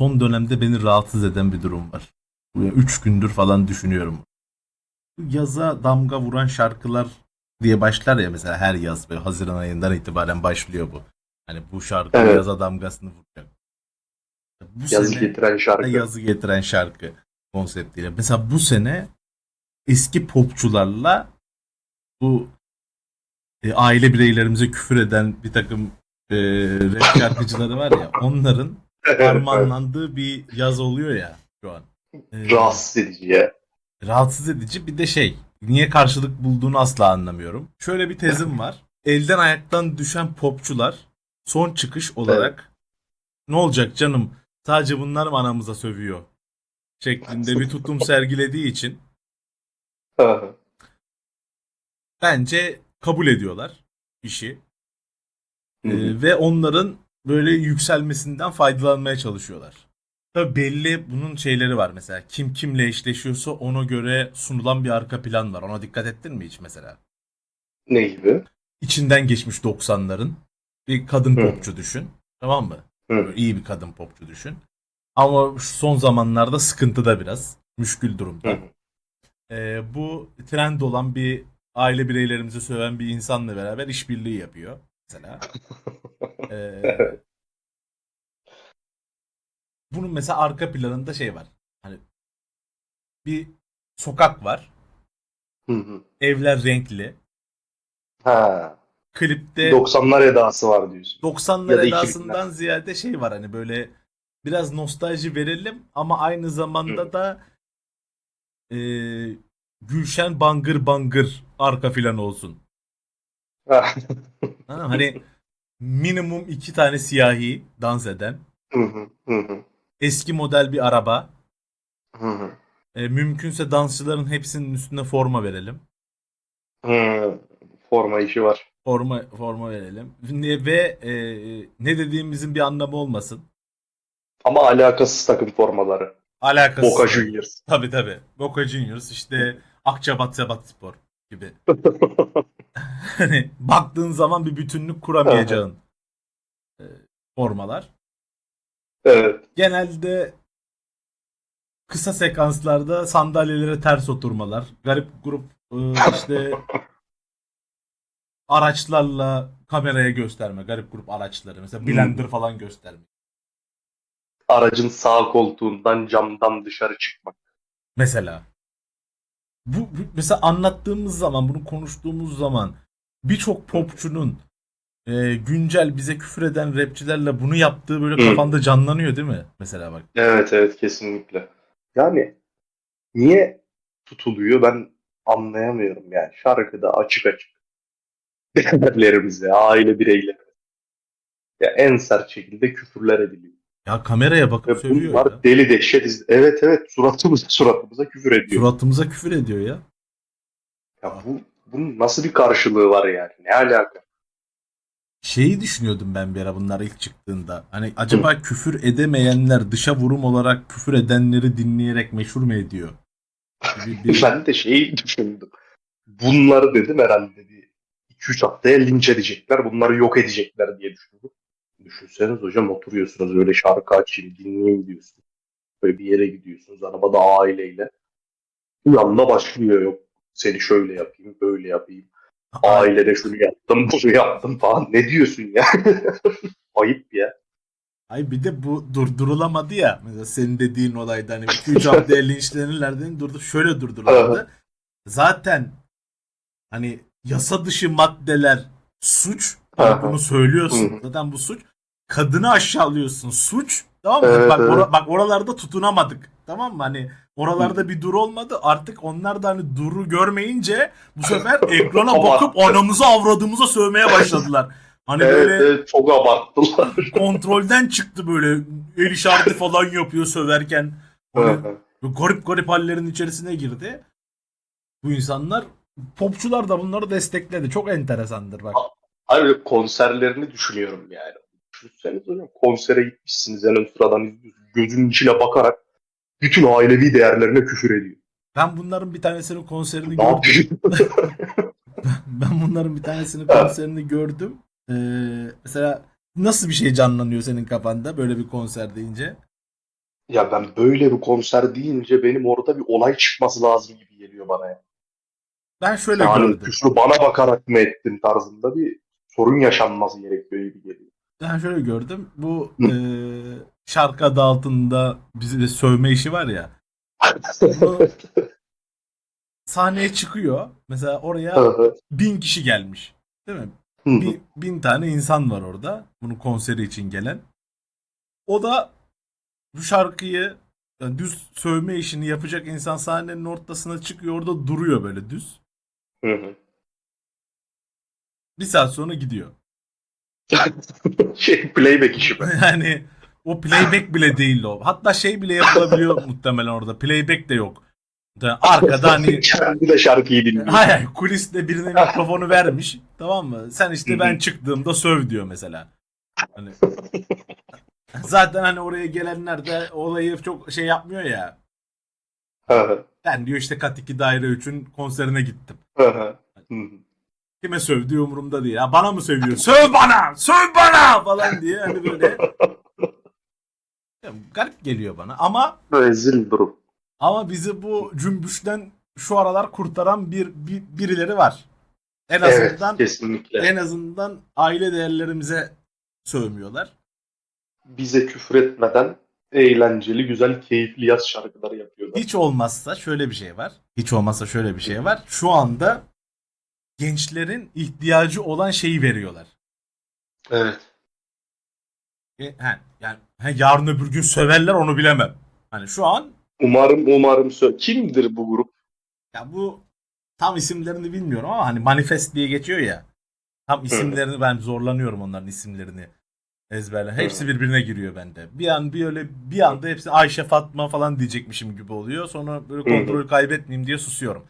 son dönemde beni rahatsız eden bir durum var. 3 gündür falan düşünüyorum. Yaza damga vuran şarkılar diye başlar ya mesela her yaz böyle Haziran ayından itibaren başlıyor bu. Hani bu şarkı Evet. yaza damgasını vuracak. Bu Yazı sene- getiren şarkı. yazı getiren şarkı konseptiyle. Mesela bu sene eski popçularla bu e, aile bireylerimize küfür eden bir takım e, rap şarkıcıları var ya onların harmanlandığı bir yaz oluyor ya şu an. E, Rahatsız edici ya. rahatsız edici bir de şey niye karşılık bulduğunu asla anlamıyorum. Şöyle bir tezim var. Elden ayaktan düşen popçular son çıkış olarak ne olacak canım sadece bunlar mı anamıza sövüyor şeklinde bir tutum sergilediği için bence kabul ediyorlar işi. Ee, ve onların böyle yükselmesinden faydalanmaya çalışıyorlar. Tabii belli bunun şeyleri var mesela. Kim kimle eşleşiyorsa ona göre sunulan bir arka plan var. Ona dikkat ettin mi hiç mesela? Ne gibi? İçinden geçmiş 90'ların bir kadın Hı. popçu düşün. Tamam mı? Hı. İyi bir kadın popçu düşün. Ama son zamanlarda sıkıntıda biraz. Müşkül durumda. Hı. Ee, bu trend olan bir aile bireylerimizi söven bir insanla beraber işbirliği yapıyor. Mesela. Ee, bunun mesela arka planında şey var. Hani bir sokak var. Hı hı. Evler renkli. Ha. Klipte 90'lar edası var diyorsun. 90'lar Ya da edasından 2000'ler. ziyade şey var hani böyle biraz nostalji verelim ama aynı zamanda Hı. da e, Gülşen bangır bangır arka plan olsun. Ha. Ha, hani minimum iki tane siyahi dans eden, Hı hı. Hı hı. eski model bir araba, Hı hı. e, mümkünse dansçıların hepsinin üstüne forma verelim. Hı. Forma işi var. Forma forma verelim. Ne- Ve e, ne dediğimizin bir anlamı olmasın. Ama alakasız takım formaları. Alakası. Boca Juniors. Tabii tabii. Boca Juniors işte Akçabat Sebat Spor gibi. Hani baktığın zaman bir bütünlük kuramayacağın e, formalar. evet. Genelde kısa sekanslarda sandalyelere ters oturmalar. Garip grup e, işte araçlarla kameraya gösterme. Garip grup araçları. Mesela Blender falan gösterme. Aracın sağ koltuğundan camdan dışarı çıkmak. Mesela. Bu, bu- mesela anlattığımız zaman, bunu konuştuğumuz zaman birçok popçunun e, güncel bize küfür eden rapçilerle bunu yaptığı böyle Hı. kafanda canlanıyor değil mi? Mesela bak. Evet evet kesinlikle. Yani niye tutuluyor ben anlayamıyorum yani. Şarkıda açık açık değerlerimize, aile bireylerimize ya en sert şekilde küfürler ediliyor. Ya kameraya bakıp Ve sövüyor bunlar ya. deli dehşet iz- Evet evet suratımıza suratımıza küfür ediyor. Suratımıza küfür ediyor ya. Ya bu bunun nasıl bir karşılığı var yani? Ne alaka? Şeyi düşünüyordum ben bir ara bunlar ilk çıktığında. Hani acaba küfür edemeyenler dışa vurum olarak küfür edenleri dinleyerek meşhur mu ediyor? Bir- bir- Ben de şeyi düşündüm. Bunları dedim herhalde bir 2-3 haftaya linç edecekler. Bunları yok edecekler diye düşündüm. Düşünseniz hocam oturuyorsunuz öyle şarkı açayım dinleyeyim diyorsunuz. Böyle bir yere gidiyorsunuz arabada aileyle. Bir anda başlıyor yok. Seni şöyle yapayım, böyle yapayım. Ailede şunu yaptım, bunu yaptım falan. Ne diyorsun ya? Ayıp ya. Ay bir de bu durdurulamadı ya. Mesela senin dediğin olayda hani 2-3 haftaya linçlenirler dedin durdur. Şöyle durdurulamadı. Zaten hani yasa dışı maddeler suç. Aha. bunu söylüyorsun. Zaten bu suç. Kadını aşağılıyorsun. Suç. Tamam mı? Evet, bak, evet. ora- bak oralarda tutunamadık. Tamam mı? Hani oralarda bir dur olmadı. Artık onlar da hani duru görmeyince bu sefer ekrana bakıp Abarttı. anamıza avradımıza sövmeye başladılar. Hani Evet, böyle evet, çok abarttılar. kontrolden çıktı böyle el işareti falan yapıyor söverken. Böyle böyle garip garip hallerin içerisine girdi. Bu insanlar popçular da bunları destekledi. Çok enteresandır bak. Böyle konserlerini düşünüyorum yani. Düşünseniz hocam konsere gitmişsiniz en ön sıradan izliyorsunuz. Gözünün içine bakarak bütün ailevi değerlerine küfür ediyor. Ben bunların bir tanesinin konserini Ne gördüm. Ben bunların bir tanesinin konserini gördüm. Ee, mesela nasıl bir şey canlanıyor senin kafanda böyle bir konser deyince? Ya ben böyle bir konser deyince benim orada bir olay çıkması lazım gibi geliyor bana ya. Ben şöyle Yani gördüm. küfrü bana bakarak mı ettin tarzında bir sorun yaşanması gerekiyor gibi geliyor. Ben şöyle gördüm. Bu eee, şarkı adı altında bizi de sövme işi var ya. Bu sahneye çıkıyor. Mesela oraya bin kişi gelmiş. Değil mi? Bin, bin tane insan var orada. Bunun konseri için gelen. O da bu şarkıyı yani düz sövme işini yapacak insan sahnenin ortasına çıkıyor. Orada duruyor böyle düz. Hı hı. Bir saat sonra gidiyor. şey playback işi mi? Yani o playback bile değil o. Hatta şey bile yapılabiliyor muhtemelen orada. Playback de yok. Yani Arkada hani Kendi de şarkıyı dinliyor. hayır kuliste birine mikrofonu vermiş. Tamam mı? Sen işte ben çıktığımda söv diyor mesela. Hani zaten hani oraya gelenler de olayı çok şey yapmıyor ya. Ben diyor işte Kat 2 Daire 3'ün konserine gittim. Kime sövdüğü umurumda değil. Ya bana mı sövüyor? Söv bana! Söv bana! Falan diye hani böyle Ya, garip geliyor bana ama Rezil durum. ama bizi bu cümbüşten şu aralar kurtaran bir, bir birileri var. En Evet azından kesinlikle. en azından aile değerlerimize sövmüyorlar. Bize küfür etmeden eğlenceli, güzel, keyifli yaz şarkıları yapıyorlar. Hiç olmazsa şöyle bir şey var. Hiç olmazsa şöyle bir şey var. Şu anda gençlerin ihtiyacı olan şeyi veriyorlar. Evet. E, he, yani he, yarın öbür gün söverler onu bilemem. Hani şu an Umarım umarım sö- Kimdir bu grup? ya bu tam isimlerini bilmiyorum ama hani manifest diye geçiyor ya. Tam isimlerini ben zorlanıyorum onların isimlerini ezberle. Hepsi birbirine giriyor bende. Bir an bir öyle bir anda hepsi Ayşe Fatma falan diyecekmişim gibi oluyor. Sonra böyle kontrolü kaybetmeyeyim diye susuyorum.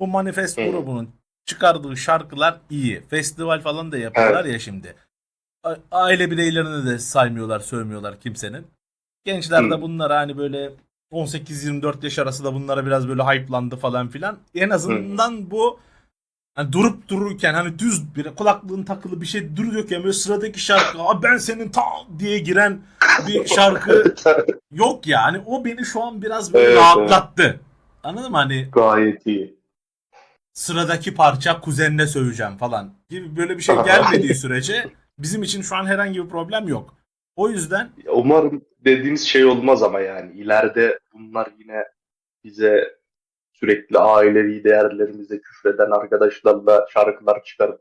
Bu manifest hı. grubunun çıkardığı şarkılar iyi. Festival falan da yapıyorlar ya şimdi. A- Aile bireylerini de saymıyorlar, sövmüyorlar kimsenin. Gençler de Hı. bunlara hani böyle 18-24 yaş arası da bunlara biraz böyle hype'landı falan filan. En azından bu hani durup dururken hani düz bir kulaklığın takılı bir şey duruyorken böyle sıradaki şarkı "Aa, ben senin ta diye giren bir şarkı yok ya. Hani o beni şu an biraz böyle Evet, rahatlattı. Anladın mı? Hani Gayet iyi. Sıradaki parça kuzenine söveceğim falan gibi böyle bir şey gelmediği sürece bizim için şu an herhangi bir problem yok. O yüzden Umarım dediğiniz şey olmaz ama yani ileride bunlar yine bize sürekli ailevi değerlerimize küfreden arkadaşlarla şarkılar çıkarıp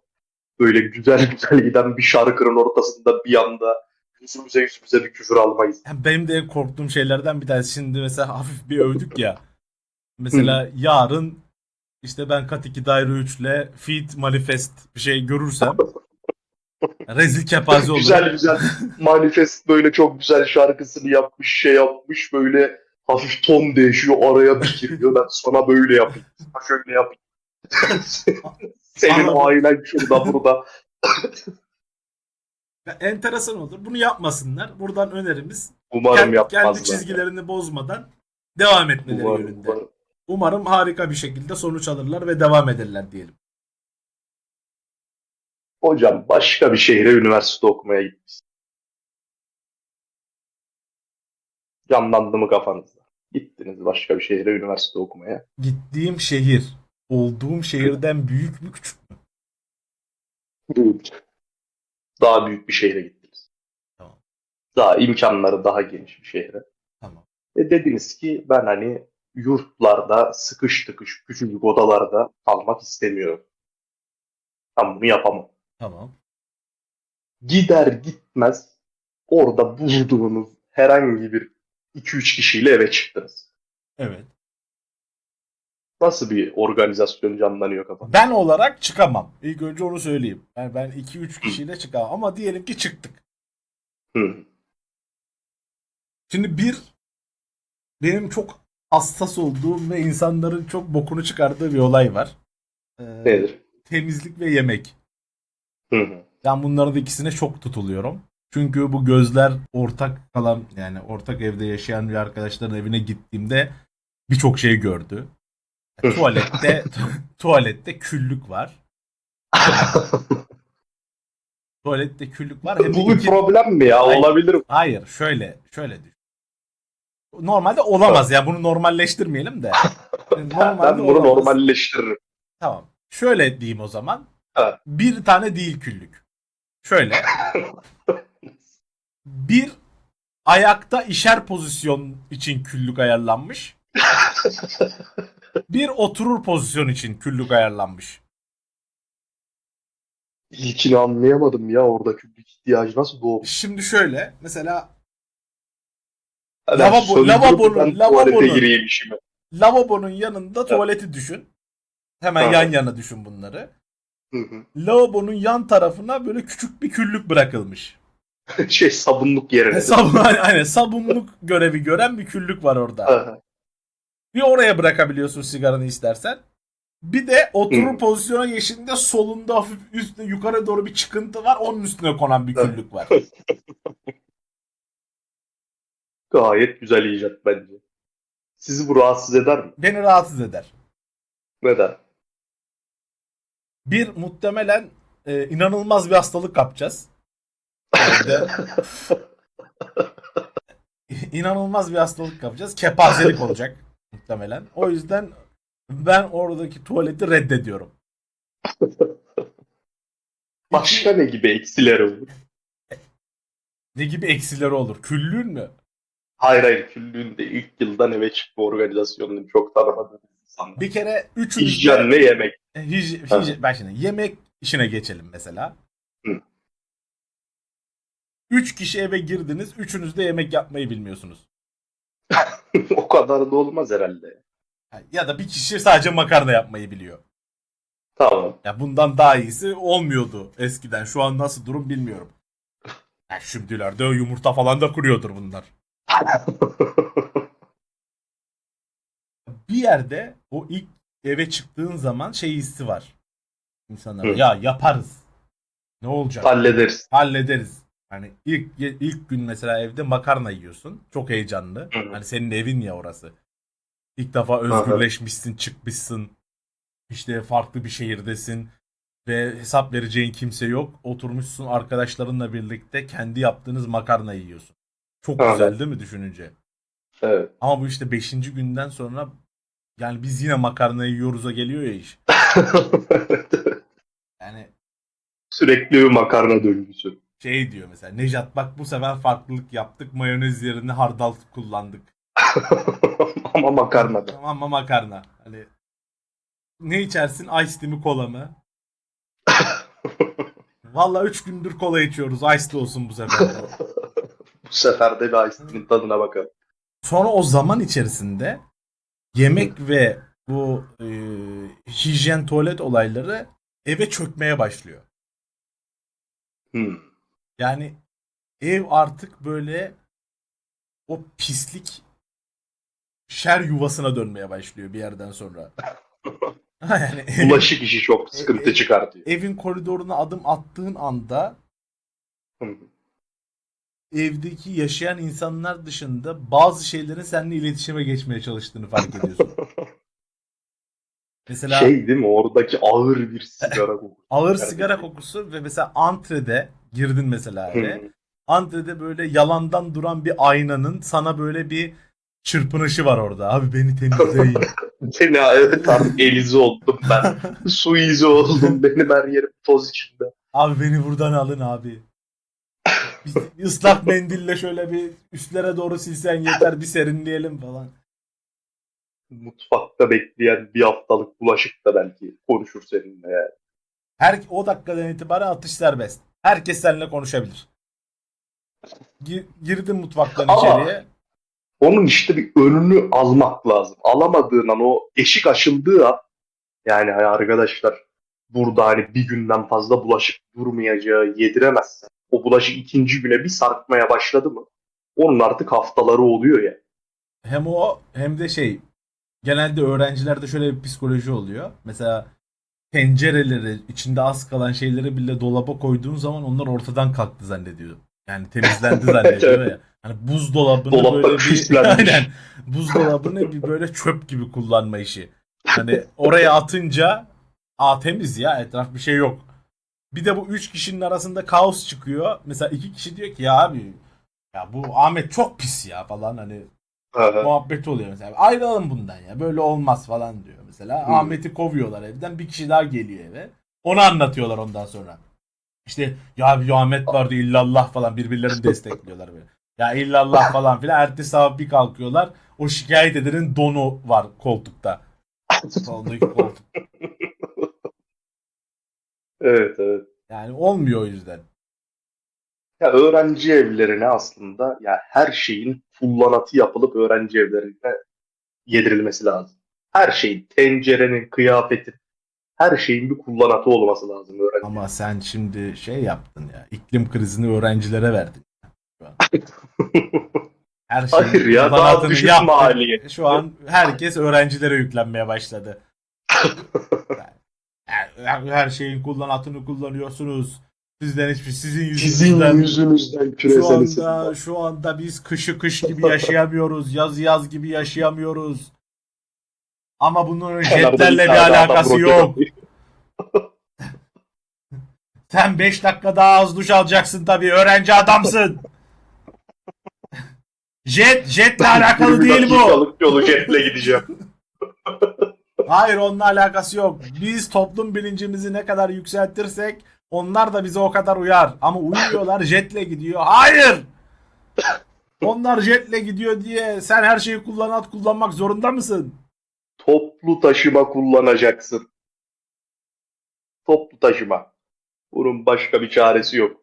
böyle güzel güzel giden bir şarkının ortasında bir anda yüzümüze yüzümüze bir küfür almayız. Benim de korktuğum şeylerden bir tanesi şimdi mesela hafif bir övdük ya. Mesela yarın işte ben Kat 2 Daire 3 ile Feed Manifest bir şey görürsem rezil kepaze olur. Güzel güzel manifest böyle çok güzel şarkısını yapmış şey yapmış böyle hafif ton değişiyor araya bir giriyor ben sana böyle yapayım sana şöyle yapayım. Senin ailen şurada burada. Ya Enteresan olur. Bunu yapmasınlar. Buradan önerimiz Umarım kendi, yapmazlar. kendi çizgilerini bozmadan devam etmeleri Umarım, yönünde. umarım. Umarım harika bir şekilde sonuç alırlar ve devam ederler diyelim. Hocam başka bir şehre üniversite okumaya gitmiş. Canlandı mı kafanızda? Gittiniz başka bir şehre üniversite okumaya. Gittiğim şehir olduğum şehirden büyük mü küçük mü? Daha büyük bir şehre gittiniz. Tamam. Daha imkanları daha geniş bir şehre. Tamam. Ve dediniz ki ben hani yurtlarda sıkış tıkış küçücük odalarda kalmak istemiyorum. Ben bunu yapamam. Tamam. Gider gitmez orada bulduğunuz herhangi bir 2-3 kişiyle eve çıktınız. Evet. Nasıl bir organizasyon canlanıyor kafamda? Ben olarak çıkamam. İlk önce onu söyleyeyim. Yani ben 2-3 kişiyle çıkamam. Ama diyelim ki çıktık. Hı. Şimdi bir benim çok hassas olduğum ve insanların çok bokunu çıkardığı bir olay var. Ee, Nedir? temizlik ve yemek. Hı hı. Ben bunların ikisine çok tutuluyorum. Çünkü bu gözler ortak kalan yani ortak evde yaşayan bir arkadaşların evine gittiğimde birçok şey gördü. Tuvalette tuvalette küllük var. Tuvalette küllük var. Hem Bu bir iki- problem mi ya? Hayır. Olabilir. Hayır, şöyle şöyle düşün. Normalde olamaz yani bunu normalleştirmeyelim de. Normalde ben bunu olamaz. normalleştiririm. Tamam. Şöyle diyeyim o zaman. Ha. Bir tane değil küllük. Şöyle. bir ayakta işer pozisyon için küllük ayarlanmış. bir oturur pozisyon için küllük ayarlanmış. İlkini anlayamadım ya orada küllük ihtiyacı nasıl doğmuş? Şimdi şöyle mesela Lavabo- lavabonun- lavabonun- tuvalete gireyim işime. lavabonun yanında tuvaleti düşün. Hemen yan yana düşün bunları. Hı hı. Lavabonun yan tarafına böyle küçük bir küllük bırakılmış. şey sabunluk yerine. Sabun, aynen sabunluk görevi gören bir küllük var orada. Bir oraya bırakabiliyorsun sigaranı istersen. Bir de oturur Hı. pozisyona geçtiğinde solunda hafif üstte yukarı doğru bir çıkıntı var. Onun üstüne konan bir küllük var. Gayet güzel icat bence. Sizi bu rahatsız eder mi? Beni rahatsız eder. Neden? Bir muhtemelen e, inanılmaz bir hastalık kapacağız. Evde. inanılmaz bir hastalık kapacağız. Kepazelik olacak muhtemelen. O yüzden ben oradaki tuvaleti reddediyorum. Başka ne gibi eksileri olur? Ne gibi eksileri olur? Küllüğün mü? Hayır hayır küllüğünde ilk yıldan eve çıkma organizasyonunu çok tanımadığım insanlar. Bir kere üçünüz de- Hijyen ve yemek. Hij, Ha. hij- ben şimdi yemek işine geçelim mesela. Hı. Üç kişi eve girdiniz. Üçünüz de yemek yapmayı bilmiyorsunuz. o kadar da olmaz herhalde. Ya da bir kişi sadece makarna yapmayı biliyor. Tamam. Ya bundan daha iyisi olmuyordu eskiden. Şu an nasıl durum bilmiyorum. Ya şimdilerde yumurta falan da kuruyordur bunlar. Bir yerde o ilk eve çıktığın zaman şey hissi var. İnsanlar Hı. ya yaparız. Ne olacak? Hallederiz. hallederiz. Hani ilk ilk gün mesela evde makarna yiyorsun. Çok heyecanlı. Hı. Hani senin evin ya orası. İlk defa özgürleşmişsin, çıkmışsın. İşte farklı bir şehirdesin ve hesap vereceğin kimse yok. Oturmuşsun arkadaşlarınla birlikte kendi yaptığınız makarna yiyorsun. Çok hı. güzel değil mi düşününce? Evet. Ama bu işte 5. günden sonra yani biz yine makarna yiyoruz'a geliyor ya iş. Yani Sürekli bir makarna döngüsü. şey diyor mesela Nejat bak bu sefer farklılık yaptık mayonez yerine hardal kullandık. Ama makarna da. Ama makarna. Hani ne içersin? Ice tea mi kola mı? Vallahi 3 gündür kola içiyoruz. Ice tea olsun bu sefer. Bu sefer de bir Ice tadına bakalım. Sonra o zaman içerisinde yemek ve bu e, hijyen tuvalet olayları eve çökmeye başlıyor. Hmm. Yani ev artık böyle o pislik şer yuvasına dönmeye başlıyor bir yerden sonra. yani evin- Bulaşık işi çok sıkıntı E- e- çıkartıyor. evin koridoruna adım attığın anda. Evdeki yaşayan insanlar dışında bazı şeylerin seninle iletişime geçmeye çalıştığını fark ediyorsun. Mesela Şey değil mi oradaki ağır bir sigara kokusu. ağır sigara kokusu ve mesela antrede girdin mesela eve. Antrede böyle yalandan duran bir aynanın sana böyle bir çırpınışı var orada. Abi beni temizleyin. Seni evet artık elizi oldum ben. Su izi oldum. Benim her yerim toz içinde. abi beni buradan alın abi. Bir ıslak mendille şöyle bir üstlere doğru silsen yeter bir serinleyelim falan. Mutfakta bekleyen bir haftalık bulaşık da belki konuşur seninle yani. Her o dakikadan itibaren atış serbest. Herkes seninle konuşabilir. Gir, girdin mutfaktan Ama- içeriye. Onun işte bir önünü almak lazım. Alamadığın an o eşik açıldığı an yani arkadaşlar burada hani bir günden fazla bulaşık durmayacağı yediremezsen o bulaşık ikinci güne bir sarkmaya başladı mı onun artık haftaları oluyor ya. Hem o hem de şey genelde öğrencilerde şöyle bir psikoloji oluyor. Mesela tencereleri içinde az kalan şeyleri bile dolaba koyduğun zaman onlar ortadan kalktı zannediyor. Yani temizlendi zannediyor Evet. ya. Hani buzdolabını Dolapta böyle bir aynen buzdolabını bir böyle çöp gibi kullanma işi. Hani oraya atınca aa temiz ya etraf bir şey yok. Bir de bu üç kişinin arasında kaos çıkıyor. Mesela iki kişi diyor ki ya abi ya bu Ahmet çok pis ya falan hani Aha. muhabbeti oluyor mesela. Ayrılalım bundan ya. Böyle olmaz falan diyor mesela. Hmm. Ahmet'i kovuyorlar evden. Bir kişi daha geliyor eve. Onu anlatıyorlar ondan sonra. İşte ya bir Ahmet vardı illallah falan birbirlerini destekliyorlar böyle. Ya illallah falan filan. Ertesi sabah bir kalkıyorlar. O şikayet edenin donu var koltukta. Salondaki koltuk. Evet evet. Yani olmuyor o yüzden. Ya öğrenci evlerine aslında ya her şeyin kullanatı yapılıp öğrenci evlerine yedirilmesi lazım. Her şeyin, tencerenin, kıyafetin, her şeyin bir kullanatı olması lazım öğrenci. Ama sen şimdi şey yaptın ya. iklim krizini öğrencilere verdin. Her şeyin Hayır ya daha düşük yaptın. maliyet. Şu an herkes öğrencilere yüklenmeye başladı. her, her- şeyin kullanatını kullanıyorsunuz. Sizden hiçbir sizin yüzünüzden. yüzünüzden Şu anda şu anda biz kışı kış gibi yaşayamıyoruz. Yaz yaz gibi yaşayamıyoruz. Ama bunun jetlerle bir alakası yok. Sen 5 dakika daha az duş alacaksın tabii. Öğrenci adamsın. Jet, jetle alakalı 20 değil bu. yolu jetle gideceğim. Hayır onunla alakası yok. Biz toplum bilincimizi ne kadar yükseltirsek onlar da bize o kadar uyar. Ama uymuyorlar jetle gidiyor. Hayır. Onlar jetle gidiyor diye sen her şeyi kullanat kullanmak zorunda mısın? Toplu taşıma kullanacaksın. Toplu taşıma. Bunun başka bir çaresi yok.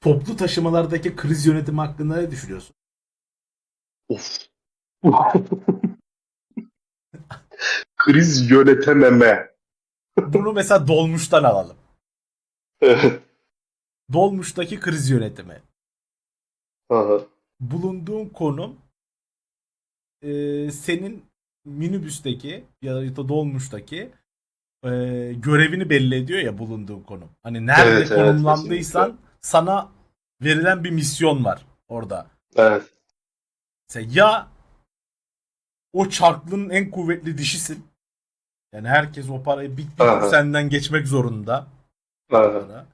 Toplu taşımalardaki kriz yönetimi hakkında ne düşünüyorsun? Of. Kriz yönetememe. Bunu mesela dolmuştan alalım. Evet. Dolmuştaki kriz yönetimi. Aha. bulunduğun konum e, senin minibüsteki ya da dolmuştaki e, görevini belli ediyor ya bulunduğun konum. Hani nerede Evet, evet, konumlandıysan kesinlikle. sana verilen bir misyon var orada. Evet. Mesela ya o çarklının en kuvvetli dişisin. Yani herkes o parayı Aha. senden geçmek zorunda. Aha.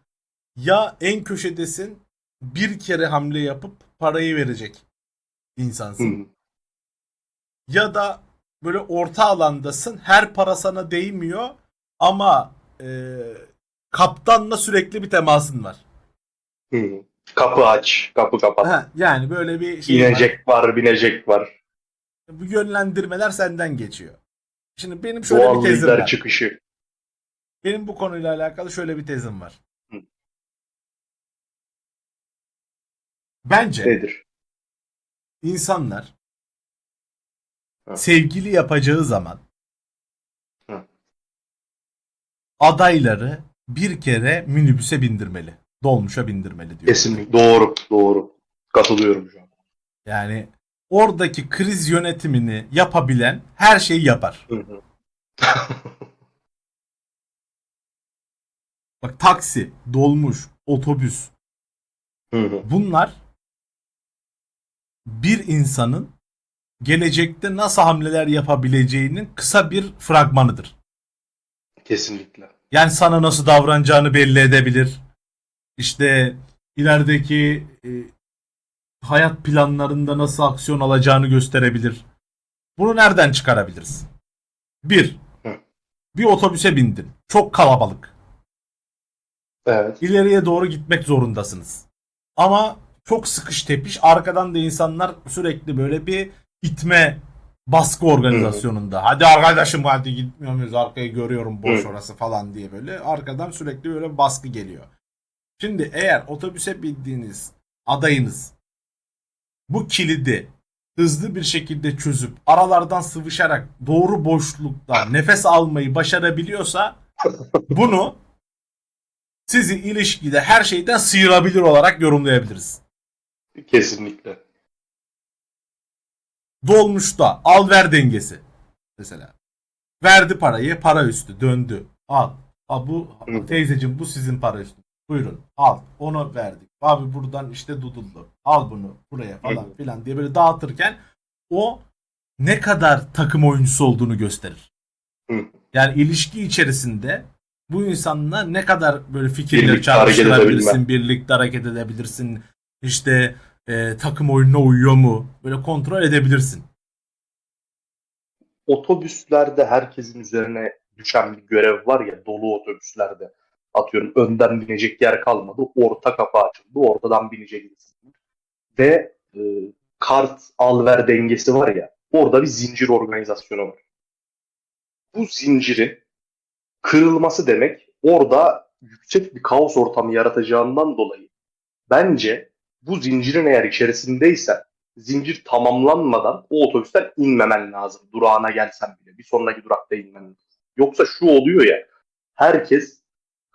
Ya en köşedesin bir kere hamle yapıp parayı verecek insansın. Hı. ya da böyle orta alandasın. Her para sana değmiyor ama e, kaptanla sürekli bir temasın var. Hı. Kapı aç, kapı kapat. Ha, yani böyle bir şey var. İnecek var, binecek var. Bu yönlendirmeler senden geçiyor. Şimdi benim şöyle Doğal bir tezim var. çıkışı. Benim bu konuyla alakalı şöyle bir tezim var. Hı. Bence Nedir? insanlar Ha. sevgili yapacağı zaman Ha. adayları bir kere minibüse bindirmeli. Dolmuşa bindirmeli diyor. Kesinlikle. Doğru, doğru. Katılıyorum şu an. Yani oradaki kriz yönetimini yapabilen her şeyi yapar. Hı hı. Bak taksi, dolmuş, otobüs Hı hı. bunlar bir insanın gelecekte nasıl hamleler yapabileceğinin kısa bir fragmanıdır. Kesinlikle. Yani sana nasıl davranacağını belli edebilir. İşte ilerideki e, hayat planlarında nasıl aksiyon alacağını gösterebilir. Bunu nereden çıkarabiliriz? Bir, Hı. bir otobüse bindin. Çok kalabalık. Evet. İleriye doğru gitmek zorundasınız. Ama çok sıkış tepiş. Arkadan da insanlar sürekli böyle bir itme baskı organizasyonunda. Hadi arkadaşım hadi gitmiyor muyuz? Arkayı görüyorum boş Hı. orası falan diye böyle. Arkadan sürekli böyle baskı geliyor. Şimdi eğer otobüse bindiğiniz adayınız bu kilidi hızlı bir şekilde çözüp aralardan sıvışarak doğru boşlukta nefes almayı başarabiliyorsa bunu sizi ilişkide her şeyden sıyırabilir olarak yorumlayabiliriz. Kesinlikle. Dolmuşta al ver dengesi mesela. Verdi parayı para üstü döndü. Al. Al bu Hı. teyzeciğim bu sizin para üstü. Buyurun al. Onu verdik. Abi buradan işte dudullu. Al bunu buraya falan filan diye böyle dağıtırken o ne kadar takım oyuncusu olduğunu gösterir. Yani ilişki içerisinde bu insanla ne kadar böyle fikirler Birlikte birlikte hareket edebilirsin. İşte e, takım oyununa uyuyor mu? Böyle kontrol edebilirsin. Otobüslerde herkesin üzerine düşen bir görev var ya dolu otobüslerde. Atıyorum önden binecek yer kalmadı. Orta kapı açıldı. Ortadan bineceksin. Ve e, kart al ver dengesi var ya. Orada bir zincir organizasyonu var. Bu zincirin kırılması demek orada yüksek bir kaos ortamı yaratacağından dolayı bence bu zincirin eğer içerisindeysen zincir tamamlanmadan o otobüsten inmemen lazım. Durağına gelsen bile. Bir sonraki durakta inmen lazım. Yoksa şu oluyor ya herkes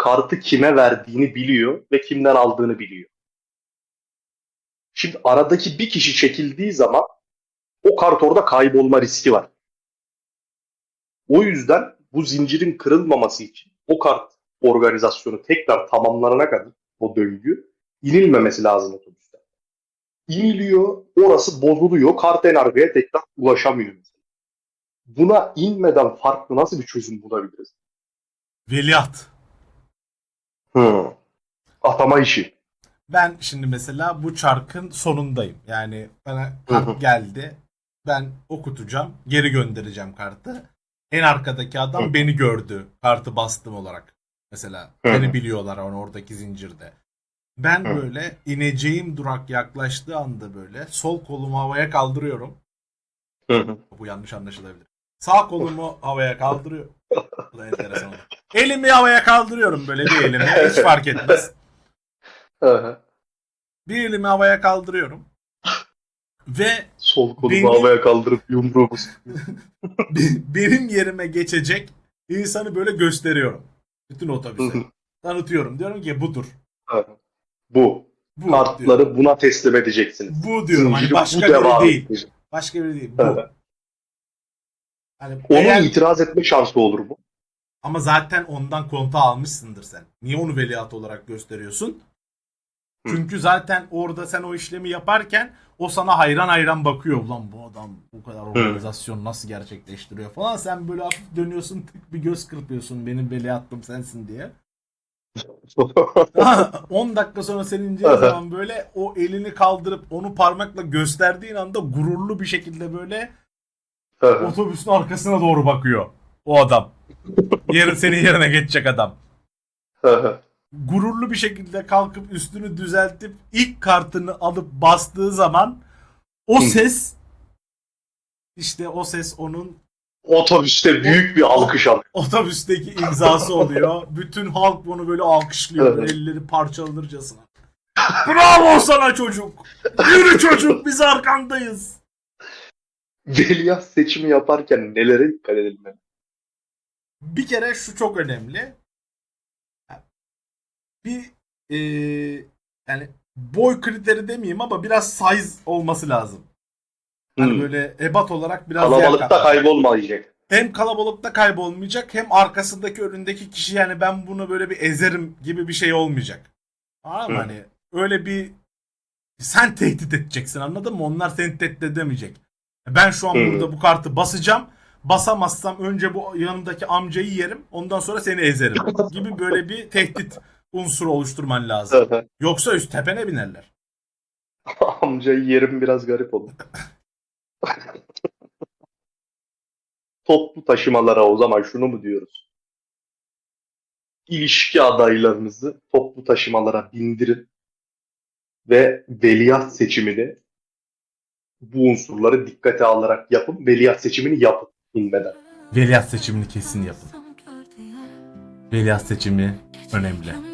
kartı kime verdiğini biliyor ve kimden aldığını biliyor. Şimdi aradaki bir kişi çekildiği zaman o kart orada kaybolma riski var. O yüzden bu zincirin kırılmaması için o kart organizasyonu tekrar tamamlanana kadar o döngü inilmemesi lazım otobüste. İniliyor, orası bozuluyor, kart en arkaya tekrar ulaşamıyor. Buna inmeden farklı nasıl bir çözüm bulabiliriz? Veliaht. Hı. Atama işi. Ben şimdi mesela bu çarkın sonundayım. Yani bana Hı kart hı. geldi. Ben okutacağım. Geri göndereceğim kartı. En arkadaki adam Hı. beni gördü. Kartı bastım olarak. Mesela Hı hı. beni biliyorlar onu oradaki zincirde. Ben Hı. böyle ineceğim durak yaklaştığı anda böyle sol kolumu havaya kaldırıyorum. Hı hı. Bu yanlış anlaşılabilir. Sağ kolumu havaya kaldırıyor. Bu da enteresan. Elimi havaya kaldırıyorum böyle bir elimi. Hiç fark etmez. Bir elimi havaya kaldırıyorum. Ve Sol kolumu Benim- havaya kaldırıp yumruğumu benim yerime geçecek insanı böyle gösteriyorum. Bütün otobüse. Tanıtıyorum. Diyorum ki budur. Bu. Bu diyorum. Kartları buna teslim edeceksiniz. Bu diyorum. Hani başka bu biri değil. edecek. Başka biri değil. Bu. Evet. Hani Onun eğer- itiraz etme şansı olur mu? ama zaten ondan konta almışsındır sen. Niye onu veliaht olarak gösteriyorsun? Hı. Çünkü zaten orada sen o işlemi yaparken o sana hayran hayran bakıyor. Ulan bu adam bu kadar organizasyon nasıl gerçekleştiriyor falan. Sen böyle hafif dönüyorsun tık bir göz kırpıyorsun benim veliahtım sensin diye. 10 dakika sonra senin zaman böyle o elini kaldırıp onu parmakla gösterdiğin anda gururlu bir şekilde böyle Otobüsün arkasına doğru bakıyor o adam. Yarın senin yerine geçecek adam. Gururlu bir şekilde kalkıp üstünü düzeltip ilk kartını alıp bastığı zaman o ses işte o ses onun Otobüste büyük bir alkış alıyor. otobüsteki imzası oluyor. Bütün halk bunu böyle alkışlıyor. Evet. Elleri parçalanırcasına. Bravo sana çocuk. Yürü çocuk biz arkandayız. Veliaht seçimi yaparken nelere dikkat edilmeli? Bir kere şu çok önemli. Bir eee, yani boy kriteri demeyeyim ama biraz size olması lazım. Hani Hmm. böyle ebat olarak biraz Kalabalıkta kaybolmayacak. Hem kalabalıkta kaybolmayacak hem arkasındaki önündeki kişi yani ben bunu böyle bir ezerim gibi bir şey olmayacak. Anladın mı? Hı. Hani öyle bir sen tehdit edeceksin anladın mı? Onlar seni tehdit edemeyecek. Ben şu an Hı. burada bu kartı basacağım. Basamazsam önce bu yanımdaki amcayı yerim. Ondan sonra seni ezerim. gibi böyle bir tehdit unsuru oluşturman lazım. Yoksa üst tepene binerler. Amcayı yerim biraz garip oldu. Toplu taşımalara o zaman şunu mu diyoruz? İlişki adaylarınızı toplu taşımalara bindirin ve veliaht seçimini bu unsurları dikkate alarak yapın. Veliaht seçimini yapın inmeden. Veliaht seçimini kesin yapın. Veliaht seçimi önemli.